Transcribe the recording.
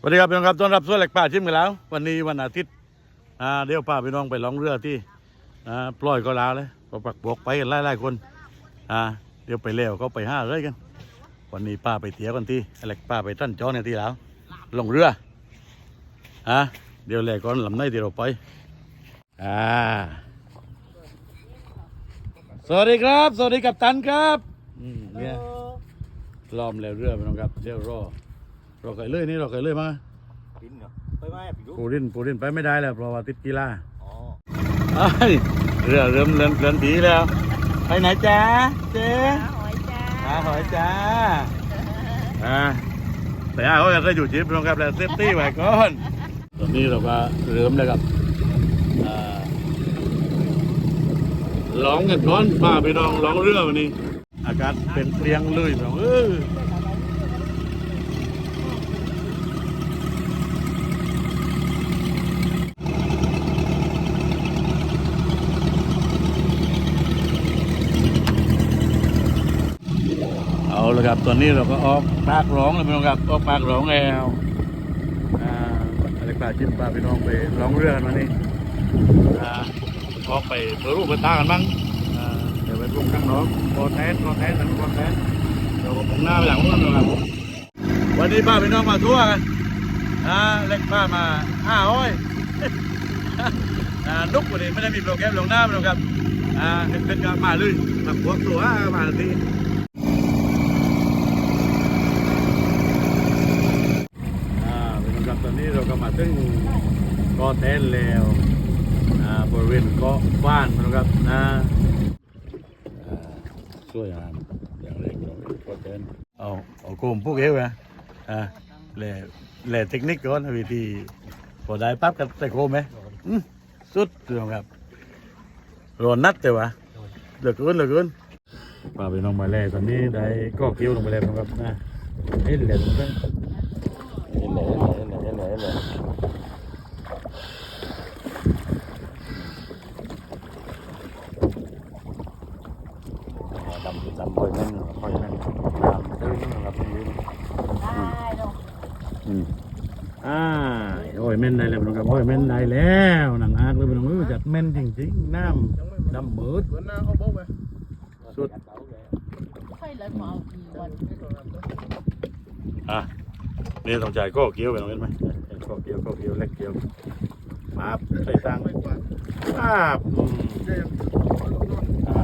สวัสดีครับพี่น้องครับต้อนรับสู่แหลกป่าชิมกันแล้ว วันนี้วันอาทิตย์อ่าเดี๋ยวป้าพี่น้องไปล่องเรือที่อ่าปล่อยก็ลาวเลยก็ปักบวกไปกันหลายๆคนอ่าเดี๋ยวไปเลี้ยวเขาไปห้าเลยกัน วันนี้ป้าไปเที่ยวกันที่แหลกป้าไปท่านจอเนี่ยที่แล้วลงเรืออ่าเดี๋ยวแหลกก่อนลำในที่เราไปอ่าสวัสดีครับ สวัสดีกับตันครับอืมเนี่ยล้อมแล้วเรือพี่น้องครับเดี๋ยวรอ รอไก่เลื่อยนี่รอไก่เลื่อยมาปินเหรอไปไหมอะพี่ลูกปูรินปูรินไปไม่ได้แล้วเพราะว่าติดกีฬาอ๋อเอ้ยเรือเริ่มเริ่มเริ่มดีแล้ว ไปไหนจ้าเจ๊หอยจ้าหาหอยจ้าอ่าแต่อาเขาจะได้อยู่จิ๊บลงครับแล้วเซฟตี้ไว้ก่อนตอนนี้เราก็เริ่มแล้วครับอ่าร้องกันก่อนป้าไปน้องร้องเรือวันนี้ อากาศเป็นเปรียงเลยพี่น้องเออ เอาละครับตอนนี้เราก็ออกปากร้องแล้วพี่น้องครับออกปากร้องแล้วอ่าอะไรป่าจิ้มปลาพี่น้องไปร้องเรือกันมานี่อ่าออกไปเปิดรูปเปิดตากันบ้างอ่าเดี๋ยวไปปรุงข้างน้องคอแทนคอแทนสันคอแทนเดี๋ยวผมหน้าไปหลังนู้นนะครับวันนี้ป้าพี่น้องมาทั่วกันอ่าเล็กป้ามาห้าห้อยอ่านุกวันนี้ไม่ได้มีโปรแกรมลงหน้าพี่น้องครับอ่าเป็นเป็นการมาเลยมาพวกตัวมาที อ่าเป็นครับตอนนี้เราก็ มาถึงเกาะแทนแล้วอ่าบริเวณเกาะบ้านนะครับนะช่วยงานอย่างเร่งด่วนเกาะแทนเอาเอาโคมพวกเอวนะอ่าแหล่แหล่เทคนิคก่อนวิธีพอได้ปั๊บก็ใส่โคมไหมอืมสุดเรื่องครับรอนนัดแต่ว่าเหลือเกินเหลือเกินป้าไปน้องมาแล่ตอนนี้ได้ก็เกี่ยวลงไปแล้วนะครับนะเห็นแหล่ตรงนั้นเห็นเห็นเลยเห็นเลยเห็นเลย ดำดำค่อยนั่นค่อยนั่นน้ำตื้นนะครับตรงนี้ได้ลูกอืมอ่าโอ้ยแม่นได้แล้วน้องครับโอ้ยแม่นได้แล้วหนังอากเลยน้องเอ้ยจัดแม่นจริงๆน้ำดำมืดวันหน้าเขาบอกไปสุดค่อยเลยมาเอากี่วันอะนี่ต้องจ่ายข้อเกี้ยวไปน้องเห็นไหมข้อเกี้ยวข้อเกี้ยวเล็กเกี้ยวมาใส่ตังค์ไปกว่าป้าบอืมเดี๋ยวอ่า